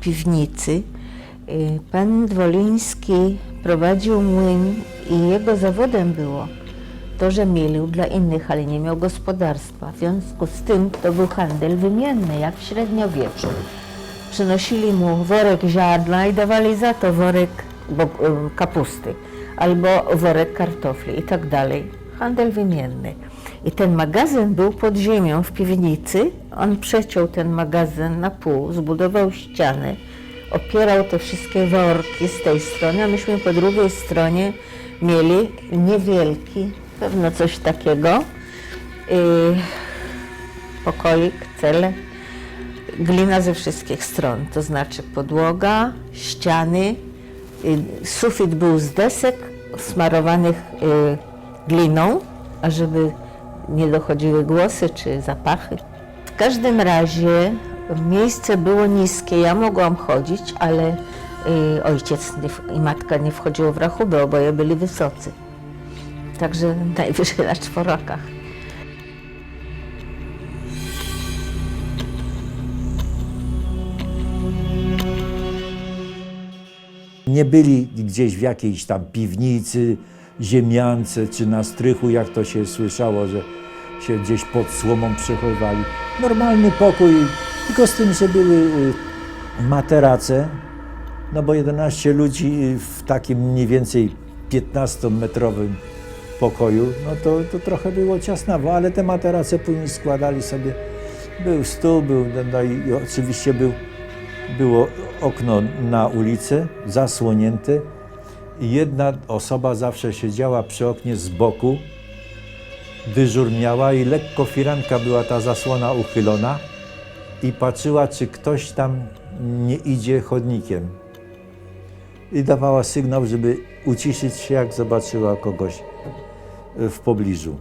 piwnicy. Y, Pan Dwoliński prowadził młyn i jego zawodem było to, że mielił dla innych, ale nie miał gospodarstwa. W związku z tym to był handel wymienny, jak w średniowieczu. Przynosili mu worek ziarna i dawali za to worek y, kapusty albo worek kartofli i tak dalej. Handel wymienny. I ten magazyn był pod ziemią w piwnicy. On przeciął ten magazyn na pół, zbudował ścianę, opierał te wszystkie worki z tej strony, a myśmy po drugiej stronie mieli niewielki, pewno coś takiego, yy, pokoik, cele, glina ze wszystkich stron, to znaczy podłoga, ściany, y, sufit był z desek smarowanych y, gliną, ażeby nie dochodziły głosy czy zapachy. W każdym razie miejsce było niskie, ja mogłam chodzić, ale y, ojciec i matka nie wchodziło w rachubę, oboje byli wysocy. Także najwyżej na czworakach. Nie byli gdzieś w jakiejś tam piwnicy, ziemiance czy na strychu, jak to się słyszało, że się gdzieś pod słomą przechowywali. Normalny pokój, tylko z tym, że były y, materace, no bo 11 ludzi w takim mniej więcej 15-metrowym pokoju, no to, to trochę było ciasnawo, ale te materace później składali sobie. Był stół, był, no i, i oczywiście był było okno na ulicę, zasłonięte jedna osoba zawsze siedziała przy oknie z boku, dyżur miała i lekko firanka była ta zasłona uchylona i patrzyła, czy ktoś tam nie idzie chodnikiem. I dawała sygnał, żeby uciszyć się, jak zobaczyła kogoś w pobliżu.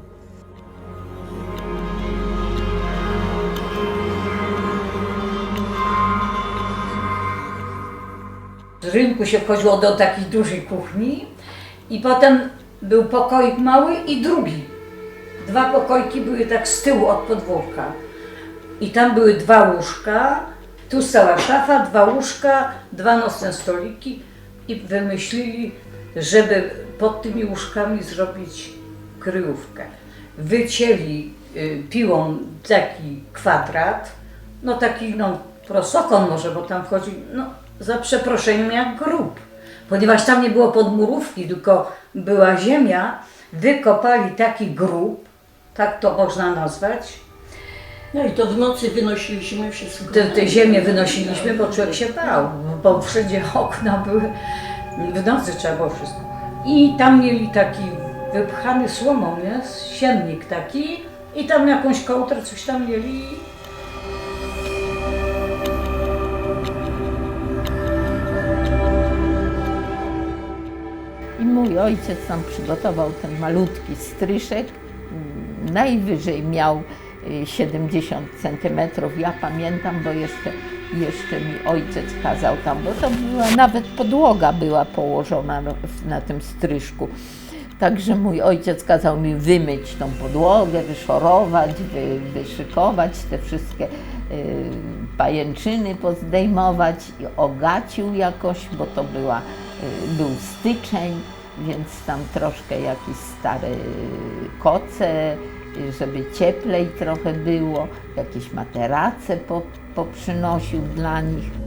Z rynku się wchodziło do takiej dużej kuchni i potem był pokoik mały i drugi. Dwa pokoiki były tak z tyłu od podwórka. I tam były dwa łóżka, tu stała szafa, dwa łóżka, dwa nocne stoliki i wymyślili, żeby pod tymi łóżkami zrobić kryjówkę. Wycięli y, piłą taki kwadrat, no taki no prosokon może, bo tam wchodzi, no za przeproszeniem jak grób. Ponieważ tam nie było podmurówki, tylko była ziemia, wykopali taki grób, tak to można nazwać, No i to w nocy wynosiliśmy wszystko. te, te ziemię wynosiliśmy, bo człowiek się bał, bo wszędzie okna były, w nocy trzeba było wszystko. I tam mieli taki wypchany słomą, nie? siennik taki i tam jakąś kołtrę, coś tam mieli. Mój ojciec tam przygotował ten malutki stryszek. Najwyżej miał y, 70 centymetrów. Ja pamiętam, bo jeszcze, jeszcze mi ojciec kazał tam, bo to była, nawet podłoga była położona na, na tym stryszku. Także mój ojciec kazał mi wymyć tą podłogę, wyszorować, wy, wyszykować te wszystkie y, pajęczyny pozdejmować i ogacił jakoś, bo to była, y, był styczeń, więc tam troszkę jakieś stare koce, żeby cieplej trochę było, jakieś materace po, poprzynosił dla nich.